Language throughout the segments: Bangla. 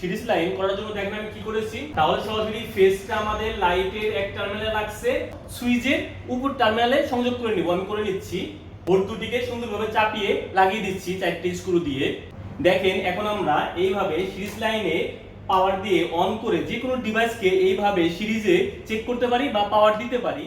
সিরিজ লাইন করার জন্য দেখেন আমি কি করেছি? তাহলে সরাসরি ফেসটা আমাদের লাইটের এক টার্মিনালে লাগছে সুইচের উপর টার্মিনালে সংযোগ করে নিব, আমি করে নিচ্ছি। বোর্ড দুটিকে সুন্দরভাবে চাপিয়ে লাগিয়ে দিচ্ছি চারটি স্ক্রু দিয়ে। দেখেন, এখন আমরা এইভাবে সিরিজ লাইনে পাওয়ার দিয়ে অন করে যে কোনো ডিভাইসকে এইভাবে সিরিজে চেক করতে পারি বা পাওয়ার দিতে পারি।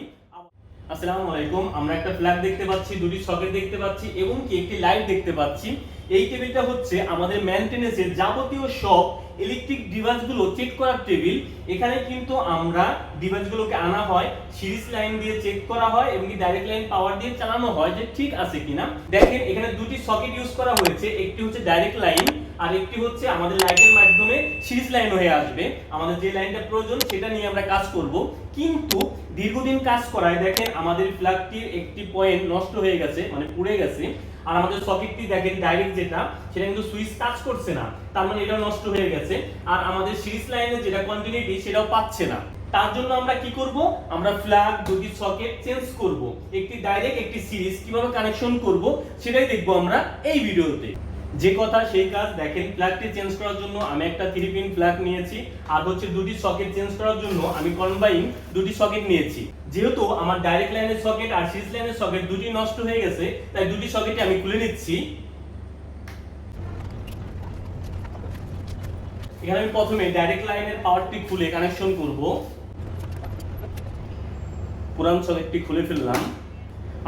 আসসালামু আলাইকুম, আমরা একটা ফ্ল্যাগ দেখতে পাচ্ছি, দুটি সকেট দেখতে পাচ্ছি এবং কি একটি লাইট দেখতে পাচ্ছি। এই টেবিলটা হচ্ছে আমাদের মেইনটেনেন্সের যাবতীয় সব ইলেকট্রিক ডিভাইসগুলো চেক করার টেবিল। এখানে কিন্তু আমরা ডিভাইসগুলোকে আনা হয় সিরিজ লাইন দিয়ে চেক করা হয়, এবং ডাইরেক্ট লাইন পাওয়ার দিয়ে চালানো হয় যে ঠিক আছে কিনা। দেখেন, এখানে দুটি সকেট ইউজ করা হয়েছে, একটি হচ্ছে ডাইরেক্ট লাইন আর একটি হচ্ছে আমাদের লাইটের মাধ্যমে সিরিজ লাইন হয়ে আসবে। আমাদের যে লাইনটা প্রয়োজন, সেটা নিয়ে আমরা কাজ করব। কিন্তু দীর্ঘদিন কাজ করায়, দেখেন আমাদের ফ্ল্যাগটির একটি পয়েন্ট নষ্ট হয়ে গেছে মানে পুড়ে গেছে। আর আমাদের সকেটটি দেখেন ডাইরেক্ট যেটা, সেটা কিন্তু সুইচ টাচ করছে না। তার মানে এটা নষ্ট হয়ে গেছে। আর আমাদের সিরিজ লাইনে যেটা কন্টিনিউটি সেটাও পাচ্ছে না। তার জন্য আমরা কি করব? আমরা ফ্ল্যাগ দুটি সকেট চেঞ্জ করব। একটি ডাইরেক্ট একটি সিরিজ কীভাবে কানেকশন করব? সেটাই দেখব আমরা এই ভিডিওতে যে কথা সেই কাজ, দেখেন ফ্ল্যাগটি চেঞ্জ করার জন্য আমি একটা থ্রি পিন ফ্ল্যাগ নিয়েছি, আর হচ্ছে দুটি সকেট চেঞ্জ করার জন্য আমি কম্বাইন দুটি সকেট নিয়েছি। যেহেতু আমার ডাইরেক্ট লাইনের সকেট আর সিরিজ লাইনের সকেট দুটি নষ্ট হয়ে গেছে, তাই দুটি সকেটই আমি খুলে নিচ্ছি। এখানে আমি প্রথমে ডাইরেক্ট লাইনের পাওয়ারটি খুলে কানেকশন করব। পুরান সকেটটি খুলে ফেললাম।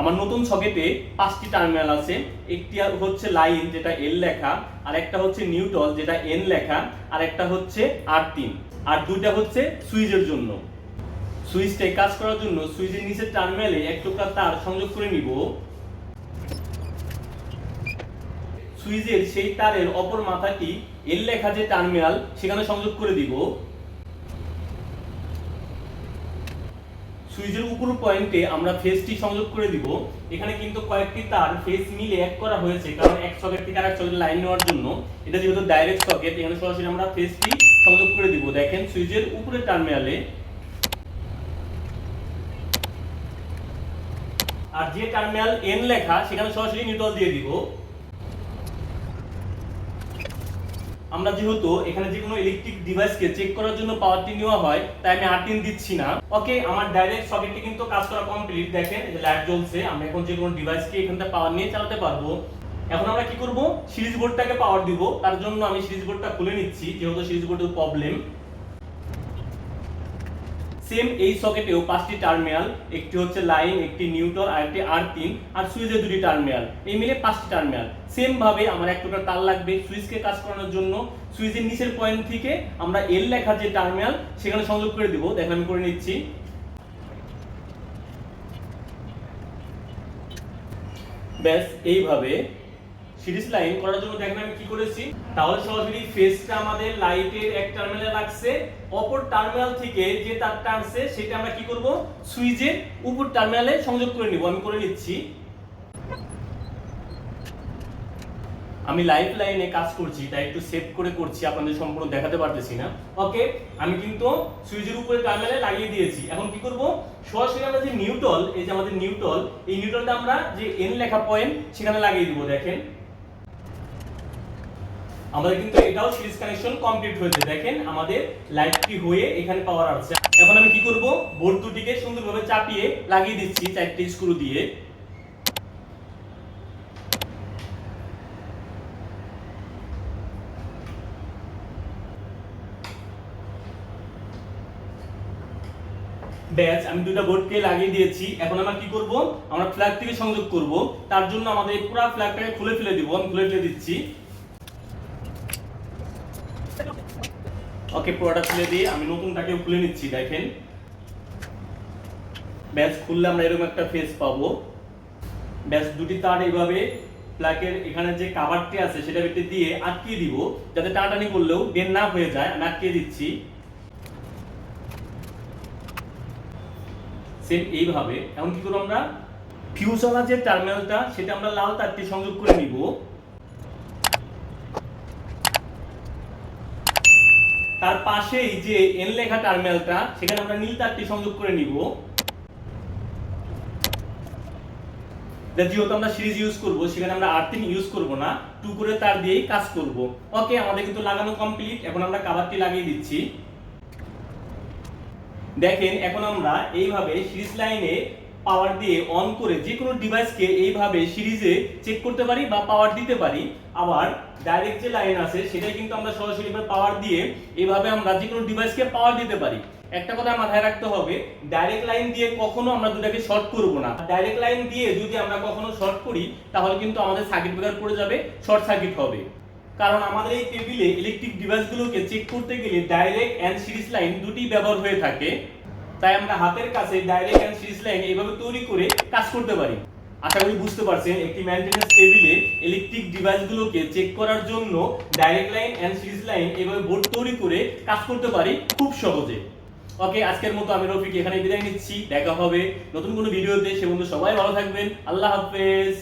আমার নতুন সকেটে পাঁচটি টার্মিনাল আছে। একটি হচ্ছে লাইন, যেটা এল লেখা, আর একটা হচ্ছে নিউটল যেটা এন লেখা, আর একটা হচ্ছে আর তিন। আর দুইটা হচ্ছে সুইচের জন্য। সুইচটা কাজ করার জন্য সুইচের নিচের টার্মিনালে এক টুকরা তার সংযোগ করে নিব। সুইচের সেই তারের অপর মাথাটি এল লেখা যে টার্মিনাল সেখানে সংযোগ করে দিব। সুইচের উপর পয়েন্টে আমরা ফেসটি সংযোগ করে দিব। এখানে কিন্তু কয়েকটি তার ফেস মিলে এক করা হয়েছে, কারণ এক সকেট থেকে আরেক সকেট লাইন নেওয়ার জন্য। এটা যেহেতু ডাইরেক্ট সকেট এখানে সরাসরি আমরা ফেসটি সংযোগ করে দিব। দেখেন, সুইচের উপরের টার্মিনালে আর যে টার্মিনাল এন লেখা, সেখানে সরাসরি নিউট্রাল দিয়ে দিব। আমরা যেহেতু এখানে যে কোনো ইলেকট্রিক ডিভাইসকে চেক করার জন্য পাওয়ারটি নেওয়া হয়, তাই আমি আট দিচ্ছি না। ওকে আমার ডাইরেক্ট সকেটটি কিন্তু কাজ করা কমপ্লিট দেখেন যে লাইট জ্বলছে, আমরা এখন যে কোনো ডিভাইসকে এখান থেকে পাওয়ার নিয়ে চালাতে পারব। এখন আমরা কি করব? সিরিজ বোর্ডটাকে পাওয়ার দিব। তার জন্য আমি সিরিজ বোর্ডটা খুলে নিচ্ছি, যেহেতু সিরিজ বোর্ডের প্রবলেম সেম এই সকেটেও পাঁচটি টার্মিনাল, একটি হচ্ছে লাইন, একটি নিউট্রাল আর একটি আর তিন আর সুইচের দুটি টার্মিনাল। এই মিলে পাঁচটি টার্মিনাল। সেম ভাবে আমার এক টুকরা তার লাগবে সুইচকে কাজ করানোর জন্য। সুইচের নিচের পয়েন্ট থেকে আমরা এল লেখা যে টার্মিনাল, সেখানে সংযোগ করে দিব। দেখেন আমি করে নিচ্ছি। ব্যাস, এইভাবে সিরিজ লাইন করার জন্য দেখেন আমি কি করেছি? তাহলে সরাসরি ফেসটা আমাদের লাইটের এক টার্মিনালে লাগছে। অপর টার্মিনাল থেকে যে তারটা আসছে সেটা আমরা কি করব? সুইচের উপর টার্মিনালে সংযোগ করে নিব। আমি করে নিচ্ছি। আমি লাইভ লাইনে কাজ করছি তাই একটু সেভ করে করছি, আপনাদের সম্পূর্ণ দেখাতে পারতেছি না। ওকে আমি কিন্তু সুইচের উপরে টার্মিনালে লাগিয়ে দিয়েছি। এখন কি করব? সরাসরি আমরা যে নিউট্রাল এই যে আমাদের নিউট্রাল এই নিউট্রালটা আমরা যে এন লেখা পয়েন্ট সেখানে লাগিয়ে দিব, দেখেন। আমাদের কিন্তু এটাও সিরিজ কানেকশন কমপ্লিট হয়েছে। দেখেন আমাদের লাইটটি হয়ে এখানে পাওয়ার আসছে। এখন আমি কি করব? বোর্ড দুটিকে সুন্দরভাবে চাপিয়ে লাগিয়ে দিচ্ছি চারটি স্ক্রু দিয়ে। ব্যাচ আমি দুটো বোর্ডকে লাগিয়ে দিয়েছি। এখন আমরা কি করব? আমরা ফ্ল্যাগ থেকে সংযোগ করব। তার জন্য আমাদের পুরো ফ্ল্যাগটাকে খুলে ফেলে দিব। আমি খুলে ফেলে দিচ্ছি। ওকে পুরোটা খুলে দিয়ে আমি নতুনটাকে খুলে নিচ্ছি, দেখেন। ব্যাস খুললে আমরা এরকম একটা ফেস পাবো। ব্যাস দুটি তার এইভাবে প্লাগের এখানে যে কাভারটি আছে, সেটা ভিতরে দিয়ে আটকিয়ে দিব, যাতে টানাটানি করলেও বের না হয়ে যায়। আমি আটকিয়ে দিচ্ছি। সেম এইভাবে। এখন কি করব আমরা ফিউজওয়ালা যে টার্মিনালটা সেটা আমরা লাল তারটি সংযোগ করে নিব। তার পাশেই যে এন লেখা টার্মিনালটা সেখানে আমরা নীল তারটি সংযোগ করে নিব। যেহেতু আমরা সিরিজ ইউজ করব, সেখানে আমরা আর্থিং ইউজ করব না। টু করে তার দিয়েই কাজ করব। ওকে আমাদের কিন্তু লাগানো কমপ্লিট এখন আমরা কাভারটি লাগিয়ে দিচ্ছি। দেখেন, এখন আমরা এইভাবে সিরিজ লাইনে পাওয়ার দিয়ে অন করে যে কোনো ডিভাইসকে এইভাবে সিরিজে চেক করতে পারি বা পাওয়ার দিতে পারি। আবার ডাইরেক্ট যে লাইন আছে, সেটাই কিন্তু আমরা সরাসরি পাওয়ার দিয়ে এইভাবে আমরা যে কোনো ডিভাইসকে পাওয়ার দিতে পারি। একটা কথা মাথায় রাখতে হবে ডাইরেক্ট লাইন দিয়ে কখনো আমরা দুটাকে শর্ট করব না। ডাইরেক্ট লাইন দিয়ে যদি আমরা কখনো শর্ট করি, তাহলে কিন্তু আমাদের সার্কিট ব্রেকার পড়ে যাবে শর্ট সার্কিট হবে। কারণ আমাদের এই টেবিলে ইলেকট্রিক ডিভাইসগুলোকে চেক করতে গেলে ডাইরেক্ট অ্যান্ড সিরিজ লাইন দুটি ব্যবহার হয়ে থাকে। তাই আমরা হাতের কাছে ডাইরেক্ট এন্ড সিরিজ লাইন এইভাবে তৈরি করে কাজ করতে পারি। আশা করি বুঝতে পারছেন, একটি মেইনটেনেন্স টেবিলে ইলেকট্রিক ডিভাইসগুলোকে চেক করার জন্য direct line and series line এইভাবে বোর্ড তৈরি করে কাজ করতে পারি খুব সহজে। ওকে, আজকের মতো আমি রফিক এখানে বিদায় নিচ্ছি। দেখা হবে নতুন কোনো ভিডিওতে। সে বন্ধু সবাই ভালো থাকবেন। আল্লাহ হাফেজ।